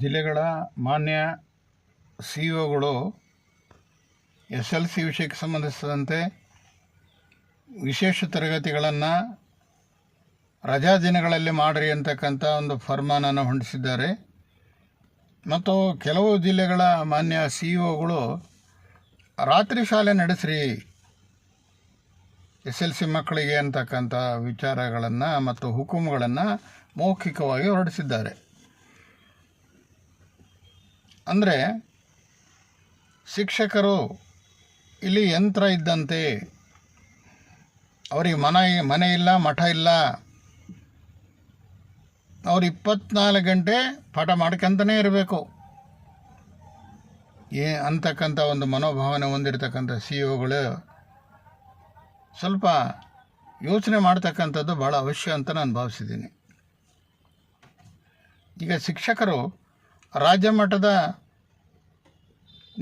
ಜಿಲ್ಲೆಗಳ ಮಾನ್ಯ ಸಿ ಒಗಳು ಎಸ್ ಎಲ್ ಸಿ ವಿಷಯಕ್ಕೆ ಸಂಬಂಧಿಸಿದಂತೆ ವಿಶೇಷ ತರಗತಿಗಳನ್ನು ರಜಾ ದಿನಗಳಲ್ಲಿ ಮಾಡಿರಿ ಅಂತಕ್ಕಂಥ ಒಂದು ಫರ್ಮಾನನ್ನು ಹೊಂದಿಸಿದ್ದಾರೆ. ಮತ್ತು ಕೆಲವು ಜಿಲ್ಲೆಗಳ ಮಾನ್ಯ ಸಿ ಒಗಳು ರಾತ್ರಿ ಶಾಲೆ ನಡೆಸ್ರಿ ಎಸ್ ಎಲ್ ಸಿ ಮಕ್ಕಳಿಗೆ ಅಂತಕ್ಕಂಥ ವಿಚಾರಗಳನ್ನು ಮತ್ತು ಹುಕುಮುಗಳನ್ನು ಮೌಖಿಕವಾಗಿ ಹೊರಡಿಸಿದ್ದಾರೆ. ಅಂದರೆ ಶಿಕ್ಷಕರು ಇಲ್ಲಿ ಯಂತ್ರ ಇದ್ದಂತೆ ಅವರಿಗೆ ಮನ ಮನೆ ಇಲ್ಲ, ಮಠ ಇಲ್ಲ. ಅವ್ರು ಇಪ್ಪತ್ನಾಲ್ಕು ಗಂಟೆ ಪಾಠ ಮಾಡ್ಕಂತನೇ ಇರಬೇಕು. ಏ, ಅಂತಕ್ಕಂಥ ಒಂದು ಮನೋಭಾವನೆ ಹೊಂದಿರತಕ್ಕಂಥ ಸಿ ಒಗಳು ಸ್ವಲ್ಪ ಯೋಚನೆ ಮಾಡ್ತಕ್ಕಂಥದ್ದು ಭಾಳ ಅವಶ್ಯ ಅಂತ ನಾನು ಭಾವಿಸಿದ್ದೀನಿ. ಈಗ ಶಿಕ್ಷಕರು ರಾಜ್ಯ ಮಟ್ಟದ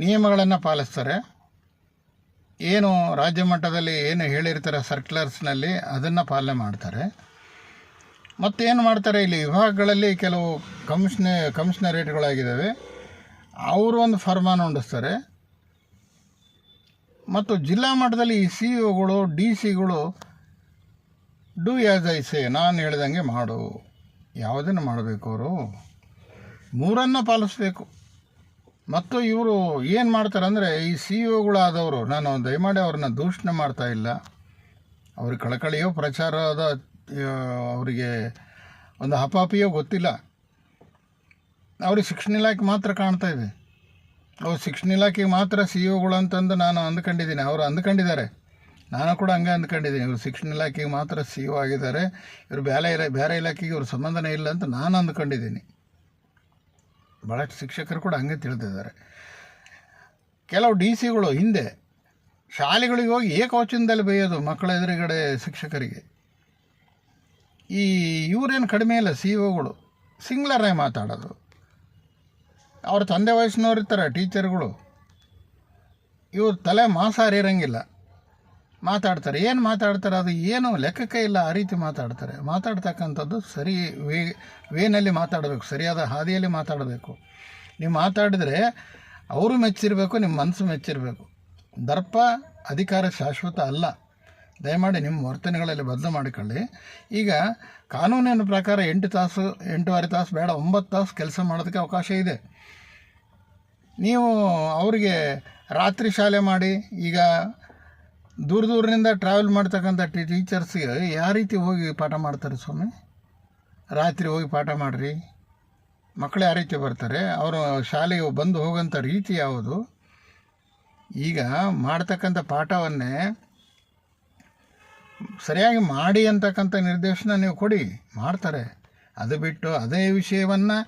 ನಿಯಮಗಳನ್ನು ಪಾಲಿಸ್ತಾರೆ. ಏನು ರಾಜ್ಯ ಮಟ್ಟದಲ್ಲಿ ಏನು ಹೇಳಿರ್ತಾರೆ ಸರ್ಕ್ಯುಲರ್ಸ್ನಲ್ಲಿ ಅದನ್ನು ಪಾಲನೆ ಮಾಡ್ತಾರೆ. ಮತ್ತೇನು ಮಾಡ್ತಾರೆ, ಇಲ್ಲಿ ವಿಭಾಗಗಳಲ್ಲಿ ಕೆಲವು ಕಮಿಷನ ಕಮಿಷನರೇಟ್ಗಳಾಗಿದ್ದಾವೆ ಅವರು ಒಂದು ಫರ್ಮಾನ ಹೊಂಡಿಸ್ತಾರೆ ಮತ್ತು ಜಿಲ್ಲಾ ಮಟ್ಟದಲ್ಲಿ ಈ ಸಿ ಒಗಳು ಡಿ ಸಿಗಳು ಡೂ ಆ್ಯಸ್ ಐ ಸೇ ನಾನು ಹೇಳ್ದಂಗೆ ಮಾಡು. ಯಾವುದನ್ನು ಮಾಡಬೇಕು ಅವರು? ಮೂರನ್ನು ಪಾಲಿಸ್ಬೇಕು. ಮತ್ತು ಇವರು ಏನು ಮಾಡ್ತಾರೆ ಅಂದರೆ ಈ ಸಿ ಒಗಳಾದವರು, ನಾನು ದಯಮಾಡಿ ಅವ್ರನ್ನ ದೂಷಣೆ ಮಾಡ್ತಾ ಇಲ್ಲ. ಅವ್ರಿಗೆ ಕಳಕಳಿಯೋ ಪ್ರಚಾರದ ಅವರಿಗೆ ಒಂದು ಹಪಾಪಿಯೋ ಗೊತ್ತಿಲ್ಲ. ಅವ್ರಿಗೆ ಶಿಕ್ಷಣ ಇಲಾಖೆ ಮಾತ್ರ ಕಾಣ್ತಾ ಇದೆ. ಅವ್ರು ಶಿಕ್ಷಣ ಇಲಾಖೆಗೆ ಮಾತ್ರ ಸಿ ಒಗಳು ಅಂತಂದು ನಾನು ಅಂದ್ಕೊಂಡಿದ್ದೀನಿ. ಅವರು ಅಂದ್ಕೊಂಡಿದ್ದಾರೆ. ನಾನು ಕೂಡ ಹಂಗೆ ಅಂದ್ಕೊಂಡಿದ್ದೀನಿ. ಇವರು ಶಿಕ್ಷಣ ಇಲಾಖೆಗೆ ಮಾತ್ರ ಸಿ ಒ ಆಗಿದ್ದಾರೆ. ಇವರು ಬೇರೆ ಇಲ ಬೇರೆ ಇಲಾಖೆಗೆ ಇವ್ರ ಸಂಬಂಧನೇ ಇಲ್ಲ ಅಂತ ನಾನು ಅಂದ್ಕೊಂಡಿದ್ದೀನಿ. ಭಾಳಷ್ಟು ಶಿಕ್ಷಕರು ಕೂಡ ಹಂಗೆ ತಿಳಿದಿದ್ದಾರೆ ಕೆಲವು ಡಿ ಸಿಗಳು ಹಿಂದೆ ಶಾಲೆಗಳಿಗೆ ಹೋಗಿ ಏಕವಚನದಲ್ಲಿ ಬೈಯೋದು ಮಕ್ಕಳ ಎದುರುಗಡೆ ಶಿಕ್ಷಕರಿಗೆ. ಈ ಇವರೇನು ಕಡಿಮೆ ಇಲ್ಲ, ಸಿ ಒಗಳು. ಸಿಂಗ್ಲರೇ ಮಾತಾಡೋದು. ಅವ್ರ ತಂದೆ ವಯಸ್ಸಿನವ್ರು ಇರ್ತಾರೆ, ಟೀಚರ್ಗಳು. ಇವ್ರ ತಲೆ ಮಾಸಾರಿರಂಗಿಲ್ಲ ಮಾತಾಡ್ತಾರೆ. ಏನು ಮಾತಾಡ್ತಾರೆ? ಅದು ಏನು ಲೆಕ್ಕಕ್ಕೆ ಇಲ್ಲ, ಆ ರೀತಿ ಮಾತಾಡ್ತಾರೆ. ಮಾತಾಡ್ತಕ್ಕಂಥದ್ದು ಸರಿ, ವೇ, ವೇನಲ್ಲಿ ಮಾತಾಡಬೇಕು, ಸರಿಯಾದ ಹಾದಿಯಲ್ಲಿ ಮಾತಾಡಬೇಕು. ನೀವು ಮಾತಾಡಿದರೆ ಅವರು ಮೆಚ್ಚಿರಬೇಕು, ನಿಮ್ಮ ಮನಸ್ಸು ಮೆಚ್ಚಿರಬೇಕು. ದರ್ಪ ಅಧಿಕಾರ ಶಾಶ್ವತ ಅಲ್ಲ. ದಯಮಾಡಿ ನಿಮ್ಮ ವರ್ತನೆಗಳಲ್ಲಿ ಬದಲು ಮಾಡಿಕೊಳ್ಳಿ. ಈಗ ಕಾನೂನಿನ ಪ್ರಕಾರ ಎಂಟು ತಾಸು ಎಂಟೂವರೆ ತಾಸು ಬೇಡ, ಒಂಬತ್ತು ತಾಸು ಕೆಲಸ ಮಾಡೋದಕ್ಕೆ ಅವಕಾಶ ಇದೆ. ನೀವು ಅವರಿಗೆ ರಾತ್ರಿ ಶಾಲೆ ಮಾಡಿ, ಈಗ ದೂರ ದೂರದಿಂದ ಟ್ರಾವೆಲ್ ಮಾಡ್ತಕ್ಕಂಥ ಟೀ ಟೀಚರ್ಸ್ಗೆ ಯಾವ ರೀತಿ ಹೋಗಿ ಪಾಠ ಮಾಡ್ತಾರೆ ಸ್ವಾಮಿ? ರಾತ್ರಿ ಹೋಗಿ ಪಾಠ ಮಾಡಿರಿ. ಮಕ್ಕಳು ಯಾವ ರೀತಿ ಬರ್ತಾರೆ? ಅವರು ಶಾಲೆಗೆ ಬಂದು ಹೋಗೋಂಥ ರೀತಿ ಯಾವುದು? ಈಗ ಮಾಡ್ತಕ್ಕಂಥ ಪಾಠವನ್ನೇ ಸರಿಯಾಗಿ ಮಾಡಿ ಅಂತಕ್ಕಂಥ ನಿರ್ದೇಶನ ನೀವು ಕೊಡಿ. ಮಾಡ್ತಾರೆ. ಅದು ಬಿಟ್ಟು ಅದೇ ವಿಷಯವನ್ನು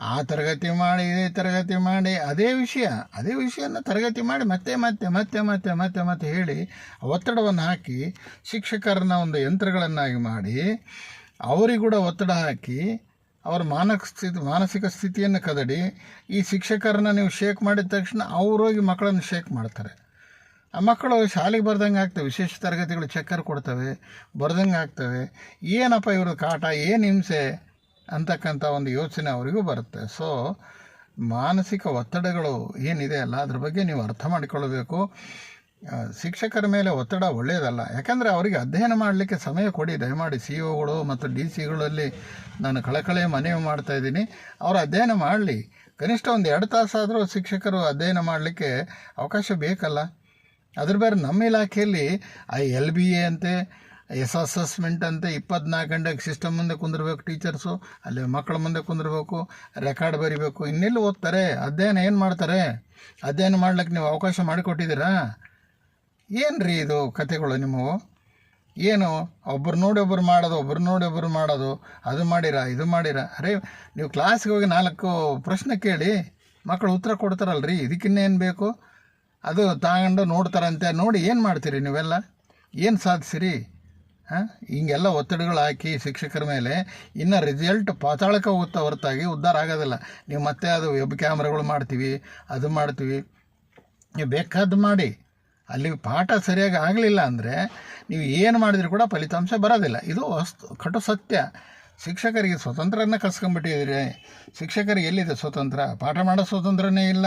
ಆ ತರಗತಿ ಮಾಡಿ, ಇದೇ ತರಗತಿ ಮಾಡಿ, ಅದೇ ವಿಷಯ, ಅದೇ ವಿಷಯನ ತರಗತಿ ಮಾಡಿ ಮತ್ತೆ ಮತ್ತೆ ಮತ್ತೆ ಮತ್ತೆ ಮತ್ತೆ ಮತ್ತೆ ಹೇಳಿ ಒತ್ತಡವನ್ನು ಹಾಕಿ ಶಿಕ್ಷಕರನ್ನ ಒಂದು ಯಂತ್ರಗಳನ್ನಾಗಿ ಮಾಡಿ ಅವರಿಗೆ ಕೂಡ ಒತ್ತಡ ಹಾಕಿ ಅವ್ರ ಮಾನಕ ಸ್ಥಿತಿ, ಮಾನಸಿಕ ಸ್ಥಿತಿಯನ್ನು ಕದಡಿ ಈ ಶಿಕ್ಷಕರನ್ನ ನೀವು ಶೇಕ್ ಮಾಡಿದ ತಕ್ಷಣ ಅವ್ರೋಗಿ ಮಕ್ಕಳನ್ನು ಶೇಕ್ ಮಾಡ್ತಾರೆ. ಆ ಮಕ್ಕಳು ಶಾಲೆಗೆ ಬರ್ದಂಗೆ ಆಗ್ತವೆ, ವಿಶೇಷ ತರಗತಿಗಳು ಚಕ್ಕರ್ ಕೊಡ್ತವೆ, ಬರ್ದಂಗೆ ಆಗ್ತವೆ. ಏನಪ್ಪ ಇವ್ರದ್ದು ಕಾಟ, ಏನು ಹಿಂಸೆ? ಅಂತಕ್ಕಂಥ ಒಂದು ಯೋಚನೆ ಅವರಿಗೂ ಬರುತ್ತೆ. ಸೊ ಮಾನಸಿಕ ಒತ್ತಡಗಳು ಏನಿದೆ ಅಲ್ಲ, ಅದ್ರ ಬಗ್ಗೆ ನೀವು ಅರ್ಥ ಮಾಡಿಕೊಳ್ಬೇಕು ಶಿಕ್ಷಕರ ಮೇಲೆ ಒತ್ತಡ ಒಳ್ಳೆಯದಲ್ಲ. ಯಾಕಂದರೆ ಅವರಿಗೆ ಅಧ್ಯಯನ ಮಾಡಲಿಕ್ಕೆ ಸಮಯ ಕೊಡಿ. ದಯಮಾಡಿ ಸಿ ಒಗಳು ಮತ್ತು ಡಿ ಸಿಗಳಲ್ಲಿ ನಾನು ಕಳಕಳೆ ಮನವಿ ಮಾಡ್ತಾ ಇದ್ದೀನಿ. ಅವರು ಅಧ್ಯಯನ ಮಾಡಲಿ. ಕನಿಷ್ಠ ಒಂದು ಎರಡು ತಾಸಾದರೂ ಶಿಕ್ಷಕರು ಅಧ್ಯಯನ ಮಾಡಲಿಕ್ಕೆ ಅವಕಾಶ ಬೇಕಲ್ಲ. ಅದ್ರ ಬೇರೆ ನಮ್ಮ ಇಲಾಖೆಯಲ್ಲಿ ಐ ಎಲ್ ಬಿ ಎ ಅಂತೆ ಎಸ್ ಅಸೆಸ್ಮೆಂಟ್ ಅಂತ ಇಪ್ಪತ್ನಾಲ್ಕು ಗಂಟೆಗೆ ಸಿಸ್ಟಮ್ ಮುಂದೆ ಕುಂದಿರ್ಬೇಕು ಟೀಚರ್ಸು, ಅಲ್ಲಿ ಮಕ್ಕಳ ಮುಂದೆ ಕುಂದಿರ್ಬೇಕು, ರೆಕಾರ್ಡ್ ಬರಿಬೇಕು. ಇನ್ನೆಲ್ಲಿ ಓದ್ತಾರೆ? ಅಧ್ಯಯನ ಏನು ಮಾಡ್ತಾರೆ? ಅಧ್ಯಯನ ಮಾಡ್ಲಿಕ್ಕೆ ನೀವು ಅವಕಾಶ ಮಾಡಿಕೊಟ್ಟಿದ್ದೀರಾ? ಏನು ರೀ ಇದು ಕತೆಗಳು ನಿಮ್ಮವು? ಏನು? ಒಬ್ಬರು ನೋಡಿ ಒಬ್ಬರು ಮಾಡೋದು ಒಬ್ಬರು ನೋಡಿ ಒಬ್ಬರು ಮಾಡೋದು, ಅದು ಮಾಡಿರ, ಇದು ಮಾಡಿರ? ಅರೇ, ನೀವು ಕ್ಲಾಸ್ಗೆ ಹೋಗಿ ನಾಲ್ಕು ಪ್ರಶ್ನೆ ಕೇಳಿ ಮಕ್ಕಳು ಉತ್ತರ ಕೊಡ್ತಾರಲ್ರಿ ಇದಕ್ಕಿನ್ನೇನು ಬೇಕು? ಅದು ತಗೊಂಡು ನೋಡ್ತಾರಂತೆ, ನೋಡಿ ಏನು ಮಾಡ್ತೀರಿ ನೀವೆಲ್ಲ? ಏನು ಸಾಧಿಸಿರಿ? ಹಿಂಗೆಲ್ಲ ಒತ್ತಡಗಳು ಹಾಕಿ ಶಿಕ್ಷಕರ ಮೇಲೆ ಇನ್ನು ರಿಸಲ್ಟ್ ಪಾತಾಳಕ್ಕೆ ಹೋಗುತ್ತಾ ಹೊರತಾಗಿ ಉದ್ಧಾರ ಆಗೋದಿಲ್ಲ. ನೀವು ಮತ್ತೆ ಅದು ವೆಬ್ ಕ್ಯಾಮ್ರಾಗಳು ಮಾಡ್ತೀವಿ, ಅದು ಮಾಡ್ತೀವಿ. ನೀವು ಬೇಕಾದ್ದು ಮಾಡಿ. ಅಲ್ಲಿ ಪಾಠ ಸರಿಯಾಗಿ ಆಗಲಿಲ್ಲ ಅಂದರೆ ನೀವು ಏನು ಮಾಡಿದರೂ ಕೂಡ ಫಲಿತಾಂಶ ಬರೋದಿಲ್ಲ. ಇದು ವಸ್ತು ಕಟು ಸತ್ಯ. ಶಿಕ್ಷಕರಿಗೆ ಸ್ವತಂತ್ರನ ಕಸ್ಕೊಂಡ್ಬಿಟ್ಟಿದ್ದೀರಿ. ಶಿಕ್ಷಕರಿಗೆ ಎಲ್ಲಿದೆ ಸ್ವತಂತ್ರ? ಪಾಠ ಮಾಡೋ ಸ್ವತಂತ್ರನೇ ಇಲ್ಲ.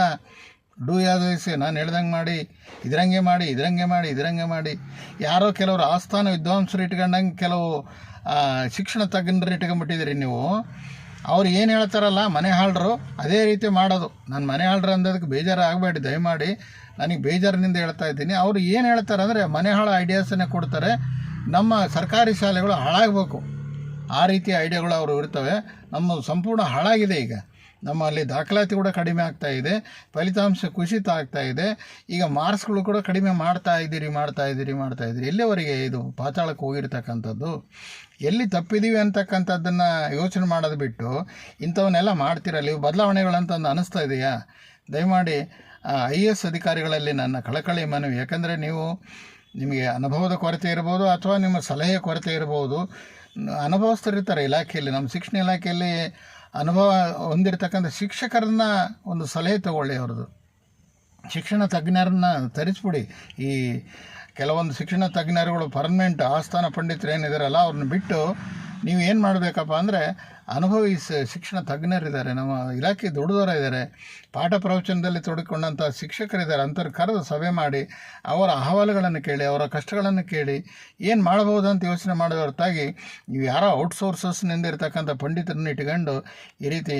ಡೂ ಯಾವ್ದು ನಾನು ಹೇಳ್ದಂಗೆ ಮಾಡಿ, ಇದ್ರಂಗೆ ಮಾಡಿ ಇದ್ರಂಗೆ ಮಾಡಿ ಇದ್ರಂಗೆ ಮಾಡಿ. ಯಾರೋ ಕೆಲವರು ಆಸ್ಥಾನ ವಿದ್ವಾಂಸರು ಇಟ್ಕೊಂಡಂಗೆ ಕೆಲವು ಶಿಕ್ಷಣ ತಜ್ಞರು ಇಟ್ಕೊಂಡ್ಬಿಟ್ಟಿದ್ದೀರಿ ನೀವು. ಅವ್ರು ಏನು ಹೇಳ್ತಾರಲ್ಲ, ಮನೆ ಹಾಳರು, ಅದೇ ರೀತಿ ಮಾಡೋದು. ನಾನು ಮನೆ ಹಾಳರು ಅಂದದಕ್ಕೆ ಬೇಜಾರು ಆಗಬೇಡಿ, ದಯಮಾಡಿ. ನನಗೆ ಬೇಜಾರಿನಿಂದ ಹೇಳ್ತಾ ಇದ್ದೀನಿ. ಅವರು ಏನು ಹೇಳ್ತಾರೆ ಅಂದರೆ, ಮನೆ ಹಾಳು ಐಡಿಯಾಸನ್ನೇ ಕೊಡ್ತಾರೆ. ನಮ್ಮ ಸರ್ಕಾರಿ ಶಾಲೆಗಳು ಹಾಳಾಗಬೇಕು. ಆ ರೀತಿಯ ಐಡಿಯಾಗಳು ಅವರು ಇರ್ತವೆ. ನಮ್ಮ ಸಂಪೂರ್ಣ ಹಾಳಾಗಿದೆ ಈಗ. ನಮ್ಮಲ್ಲಿ ದಾಖಲಾತಿ ಕೂಡ ಕಡಿಮೆ ಆಗ್ತಾ ಇದೆ. ಫಲಿತಾಂಶ ಕುಸಿತ ಆಗ್ತಾ ಇದೆ. ಈಗ ಮಾರ್ಕ್ಸ್ಗಳು ಕೂಡ ಕಡಿಮೆ ಮಾಡ್ತಾ ಇದ್ದೀರಿ ಮಾಡ್ತಾ ಇದ್ದೀರಿ ಮಾಡ್ತಾ ಇದ್ದೀರಿ. ಎಲ್ಲಿವರೆಗೆ ಇದು ಪಾತಾಳಕ್ಕೆ ಹೋಗಿರ್ತಕ್ಕಂಥದ್ದು? ಎಲ್ಲಿ ತಪ್ಪಿದ್ದೀವಿ ಅಂತಕ್ಕಂಥದ್ದನ್ನು ಯೋಚನೆ ಮಾಡೋದು ಬಿಟ್ಟು ಇಂಥವನ್ನೆಲ್ಲ ಮಾಡ್ತಿರಲ್ಲ ಇವು ಬದಲಾವಣೆಗಳಂತಂದು ಅನ್ನಿಸ್ತಾ ಇದೆಯಾ? ದಯಮಾಡಿ ಐ ಎ ಎಸ್ ಅಧಿಕಾರಿಗಳಲ್ಲಿ ನನ್ನ ಕಳಕಳಿ ಮನವಿ. ಯಾಕಂದರೆ ನೀವು ನಿಮಗೆ ಅನುಭವದ ಕೊರತೆ ಇರ್ಬೋದು ಅಥವಾ ನಿಮ್ಮ ಸಲಹೆ ಕೊರತೆ ಇರ್ಬೋದು. ಅನುಭವಸ್ಥರಿರ್ತಾರೆ ಇಲಾಖೆಯಲ್ಲಿ, ನಮ್ಮ ಶಿಕ್ಷಣ ಇಲಾಖೆಯಲ್ಲಿ ಅನುಭವ ಹೊಂದಿರತಕ್ಕಂಥ ಶಿಕ್ಷಕರನ್ನ ಒಂದು ಸಲಹೆ ತಗೊಳ್ಳಿ ಅವ್ರದ್ದು. ಶಿಕ್ಷಣ ತಜ್ಞರನ್ನ ತರಿಸ್ಬಿಡಿ. ಈ ಕೆಲವೊಂದು ಶಿಕ್ಷಣ ತಜ್ಞರುಗಳು ಪರ್ಮನೆಂಟ್ ಆಸ್ಥಾನ ಪಂಡಿತರು ಏನಿದಾರಲ್ಲ, ಅವ್ರನ್ನ ಬಿಟ್ಟು ನೀವು ಏನು ಮಾಡಬೇಕಪ್ಪ ಅಂದರೆ ಅನುಭವಿ ಶಿಕ್ಷಣ ತಜ್ಞರಿದ್ದಾರೆ, ನಮ್ಮ ಇಲಾಖೆ ದೊಡ್ಡದವರ ಇದ್ದಾರೆ ಪಾಠ ಪ್ರವಚನದಲ್ಲಿ ತೊಡಕೊಂಡಂಥ ಶಿಕ್ಷಕರಿದ್ದಾರೆ. ಅಂಥವ್ರು ಕರೆದು ಸಭೆ ಮಾಡಿ, ಅವರ ಅಹವಾಲುಗಳನ್ನು ಕೇಳಿ, ಅವರ ಕಷ್ಟಗಳನ್ನು ಕೇಳಿ, ಏನು ಮಾಡಬಹುದು ಅಂತ ಯೋಚನೆ ಮಾಡೋ ಹೊರತಾಗಿ ನೀವು ಯಾರೋ ಔಟ್ಸೋರ್ಸಸ್ನಿಂದ ಇರ್ತಕ್ಕಂಥ ಪಂಡಿತರನ್ನು ಇಟ್ಕೊಂಡು ಈ ರೀತಿ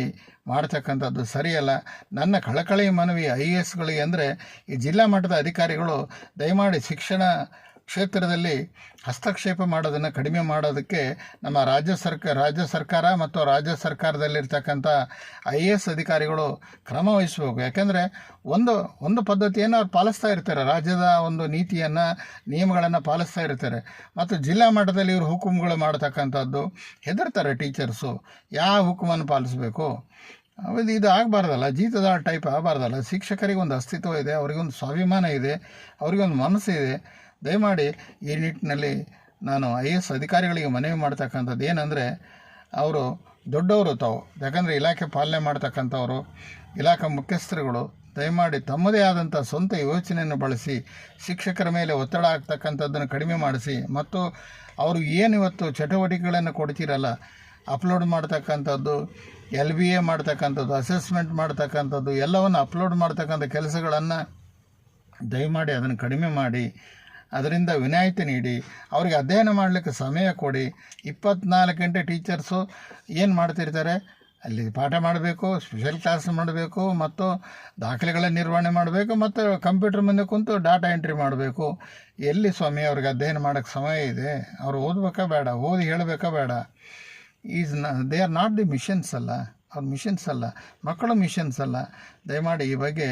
ಮಾಡ್ತಕ್ಕಂಥದ್ದು ಸರಿಯಲ್ಲ. ನನ್ನ ಕಳಕಳಿ ಮನವಿ ಐ ಎ ಎಸ್ಗಳಿಗೆ ಅಂದರೆ ಈ ಜಿಲ್ಲಾ ಮಟ್ಟದ ಅಧಿಕಾರಿಗಳು ದಯಮಾಡಿ ಶಿಕ್ಷಣ ಕ್ಷೇತ್ರದಲ್ಲಿ ಹಸ್ತಕ್ಷೇಪ ಮಾಡೋದನ್ನು ಕಡಿಮೆ ಮಾಡೋದಕ್ಕೆ ನಮ್ಮ ರಾಜ್ಯ ಸರ್ಕಾರ ರಾಜ್ಯ ಸರ್ಕಾರ ಮತ್ತು ರಾಜ್ಯ ಸರ್ಕಾರದಲ್ಲಿರ್ತಕ್ಕಂಥ ಐ ಎ ಎಸ್ ಅಧಿಕಾರಿಗಳು ಕ್ರಮ ವಹಿಸಬೇಕು. ಯಾಕೆಂದರೆ ಒಂದು ಒಂದು ಪದ್ಧತಿಯನ್ನು ಅವ್ರು ಪಾಲಿಸ್ತಾ ಇರ್ತಾರೆ. ರಾಜ್ಯದ ಒಂದು ನೀತಿಯನ್ನು, ನಿಯಮಗಳನ್ನು ಪಾಲಿಸ್ತಾ ಇರ್ತಾರೆ. ಮತ್ತು ಜಿಲ್ಲಾ ಮಟ್ಟದಲ್ಲಿ ಇವರು ಹುಕುಮ್ಗಳು ಮಾಡ್ತಕ್ಕಂಥದ್ದು ಹೆದರ್ತಾರೆ ಟೀಚರ್ಸು. ಯಾವ ಹುಕುಮನ್ನು ಪಾಲಿಸಬೇಕು? ಇದು ಇದು ಆಗಬಾರ್ದಲ್ಲ. ಜೀತದ ಟೈಪ್ ಆಗಬಾರ್ದಲ್ಲ. ಶಿಕ್ಷಕರಿಗೆ ಒಂದು ಅಸ್ತಿತ್ವ ಇದೆ, ಅವರಿಗೊಂದು ಸ್ವಾಭಿಮಾನ ಇದೆ, ಅವರಿಗೊಂದು ಮನಸ್ಸು ಇದೆ. ದಯಮಾಡಿ ಈ ನಿಟ್ಟಿನಲ್ಲಿ ನಾನು ಐ ಎಸ್ ಅಧಿಕಾರಿಗಳಿಗೆ ಮನವಿ ಮಾಡ್ತಕ್ಕಂಥದ್ದು ಏನಂದರೆ, ಅವರು ದೊಡ್ಡವರು ತಾವು. ಯಾಕಂದರೆ ಇಲಾಖೆ ಪಾಲನೆ ಮಾಡ್ತಕ್ಕಂಥವರು, ಇಲಾಖೆ ಮುಖ್ಯಸ್ಥರುಗಳು ದಯಮಾಡಿ ತಮ್ಮದೇ ಆದಂಥ ಸ್ವಂತ ಯೋಚನೆಯನ್ನು ಬಳಸಿ, ಶಿಕ್ಷಕರ ಮೇಲೆ ಒತ್ತಡ ಆಗ್ತಕ್ಕಂಥದ್ದನ್ನು ಕಡಿಮೆ ಮಾಡಿಸಿ, ಮತ್ತು ಅವರು ಏನು ಇವತ್ತು ಚಟುವಟಿಕೆಗಳನ್ನು ಕೊಡ್ತೀರಲ್ಲ, ಅಪ್ಲೋಡ್ ಮಾಡ್ತಕ್ಕಂಥದ್ದು, ಎಲ್ ಬಿ ಎ ಮಾಡ್ತಕ್ಕಂಥದ್ದು, ಅಸೆಸ್ಮೆಂಟ್ ಮಾಡ್ತಕ್ಕಂಥದ್ದು, ಎಲ್ಲವನ್ನು ಅಪ್ಲೋಡ್ ಮಾಡ್ತಕ್ಕಂಥ ಕೆಲಸಗಳನ್ನು ದಯಮಾಡಿ ಅದನ್ನು ಕಡಿಮೆ ಮಾಡಿ ಅದರಿಂದ ವಿನಾಯಿತಿ ನೀಡಿ, ಅವರಿಗೆ ಅಧ್ಯಯನ ಮಾಡಲಿಕ್ಕೆ ಸಮಯ ಕೊಡಿ. ಇಪ್ಪತ್ನಾಲ್ಕು ಗಂಟೆ ಟೀಚರ್ಸು ಏನು ಮಾಡ್ತಿರ್ತಾರೆ? ಅಲ್ಲಿ ಪಾಠ ಮಾಡಬೇಕು ಸ್ಪೆಷಲ್ ಕ್ಲಾಸ್ ಮಾಡಬೇಕು, ಮತ್ತು ದಾಖಲೆಗಳ ನಿರ್ವಹಣೆ ಮಾಡಬೇಕು, ಮತ್ತು ಕಂಪ್ಯೂಟರ್ ಮುಂದೆ ಕುಂತು ಡಾಟಾ ಎಂಟ್ರಿ ಮಾಡಬೇಕು. ಎಲ್ಲಿ ಸ್ವಾಮಿ ಅವ್ರಿಗೆ ಅಧ್ಯಯನ ಮಾಡೋಕ್ಕೆ ಸಮಯ ಇದೆ? ಅವ್ರು ಓದಬೇಕಾ ಬೇಡ, ಓದಿ ಹೇಳಬೇಕಾ ಬೇಡ. ಈಸ್ನ they are not the missions ಅಲ್ಲ. ಅವ್ರ ಮಿಷನ್ಸ್ ಅಲ್ಲ. ಮಕ್ಕಳು ಮಿಷನ್ಸ್ ಅಲ್ಲ. ದಯಮಾಡಿ ಈ ಬಗ್ಗೆ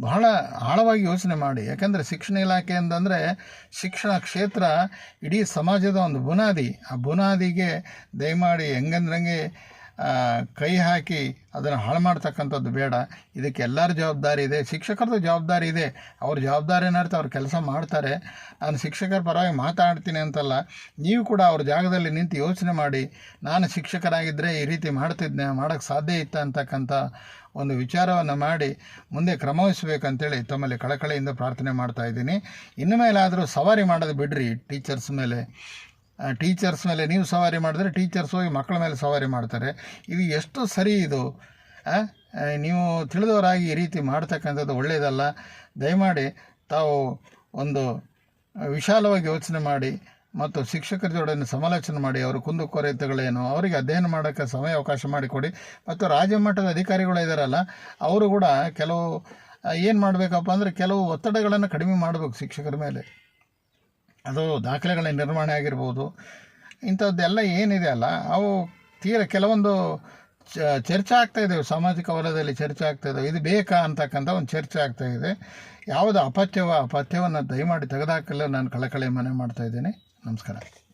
ಬಹಳ ಆಳವಾಗಿ ಯೋಚನೆ ಮಾಡಿ. ಯಾಕೆಂದರೆ ಶಿಕ್ಷಣ ಇಲಾಖೆ ಅಂತಂದರೆ ಶಿಕ್ಷಣ ಕ್ಷೇತ್ರ ಇಡೀ ಸಮಾಜದ ಒಂದು ಬುನಾದಿ. ಆ ಬುನಾದಿಗೆ ದಯಮಾಡಿ ಹೆಂಗಂದ್ರಂಗೆ ಕೈ ಹಾಕಿ ಅದನ್ನು ಹಾಳು ಮಾಡ್ತಕ್ಕಂಥದ್ದು ಬೇಡ. ಇದಕ್ಕೆ ಎಲ್ಲರ ಜವಾಬ್ದಾರಿ ಇದೆ. ಶಿಕ್ಷಕರದ್ದು ಜವಾಬ್ದಾರಿ ಇದೆ. ಅವ್ರ ಜವಾಬ್ದಾರಿ ಅರ್ಥ? ಅವ್ರು ಕೆಲಸ ಮಾಡ್ತಾರೆ. ನಾನು ಶಿಕ್ಷಕರ ಪರವಾಗಿ ಮಾತಾಡ್ತೀನಿ ಅಂತಲ್ಲ, ನೀವು ಕೂಡ ಅವ್ರ ಜಾಗದಲ್ಲಿ ನಿಂತು ಯೋಚನೆ ಮಾಡಿ, ನಾನು ಶಿಕ್ಷಕರಾಗಿದ್ದರೆ ಈ ರೀತಿ ಮಾಡ್ತಿದ್ದೆ ಮಾಡೋಕ್ಕೆ ಸಾಧ್ಯ ಇತ್ತ ಅಂತಕ್ಕಂಥ ಒಂದು ವಿಚಾರವನ್ನು ಮಾಡಿ ಮುಂದೆ ಕ್ರಮವಹಿಸಬೇಕಂತೇಳಿ ತಮ್ಮಲ್ಲಿ ಕಳಕಳಿಯಿಂದ ಪ್ರಾರ್ಥನೆ ಮಾಡ್ತಾ ಇದ್ದೀನಿ. ಇನ್ನು ಮೇಲಾದರೂ ಸವಾರಿ ಮಾಡೋದು ಬಿಡ್ರಿ ಟೀಚರ್ಸ್ ಮೇಲೆ. ಟೀಚರ್ಸ್ ಮೇಲೆ ನೀವು ಸವಾರಿ ಮಾಡಿದ್ರೆ ಟೀಚರ್ಸ್ ಹೋಗಿ ಮಕ್ಕಳ ಮೇಲೆ ಸವಾರಿ ಮಾಡ್ತಾರೆ. ಇದು ಎಷ್ಟು ಸರಿ ಇದು ನೀವು ತಿಳಿದವರಾಗಿ ಈ ರೀತಿ ಮಾಡ್ತಕ್ಕಂಥದ್ದು ಒಳ್ಳೆಯದಲ್ಲ ದಯಮಾಡಿ ತಾವು ಒಂದು ವಿಶಾಲವಾಗಿ ಯೋಚನೆ ಮಾಡಿ ಮತ್ತು ಶಿಕ್ಷಕರ ಜೋಡನೆ ಸಮಾಲೋಚನೆ ಮಾಡಿ ಅವರ ಕುಂದುಕೊರತೆಗಳೇನು ಅವರಿಗೆ ಅಧ್ಯಯನ ಮಾಡೋಕ್ಕೆ ಸಮಯ ಅವಕಾಶ ಮಾಡಿಕೊಡಿ. ಮತ್ತು ರಾಜ್ಯ ಮಟ್ಟದ ಅಧಿಕಾರಿಗಳು ಇದ್ದಾರಲ್ಲ ಅವರು ಕೂಡ ಕೆಲವು ಏನು ಮಾಡಬೇಕಪ್ಪ ಅಂದರೆ ಕೆಲವು ಒತ್ತಡಗಳನ್ನು ಕಡಿಮೆ ಮಾಡಬೇಕು ಶಿಕ್ಷಕರ ಮೇಲೆ. ಅದು ದಾಖಲೆಗಳ ನಿರ್ಮಾಣ ಆಗಿರ್ಬೋದು ಇಂಥದ್ದೆಲ್ಲ ಏನಿದೆ ಅಲ್ಲ, ಅವು ತೀರ ಕೆಲವೊಂದು ಚರ್ಚೆ ಆಗ್ತಾ ಇದೆ ಸಾಮಾಜಿಕ ವಲಯದಲ್ಲಿ ಚರ್ಚೆ ಆಗ್ತಾ ಇದೆ ಇದು ಬೇಕಾ ಅಂತಕ್ಕಂಥ ಒಂದು ಚರ್ಚೆ ಆಗ್ತಾ ಇದೆ. ಯಾವುದು ಅಪಥ್ಯವ ಅಪಥ್ಯವನ್ನು ದಯಮಾಡಿ ತೆಗೆದುಹಾಕಲು ನಾನು ಕಳಕಳಿ ಮನೆ ಮಾಡ್ತಾ ಇದ್ದೀನಿ. ನಮಸ್ಕಾರ.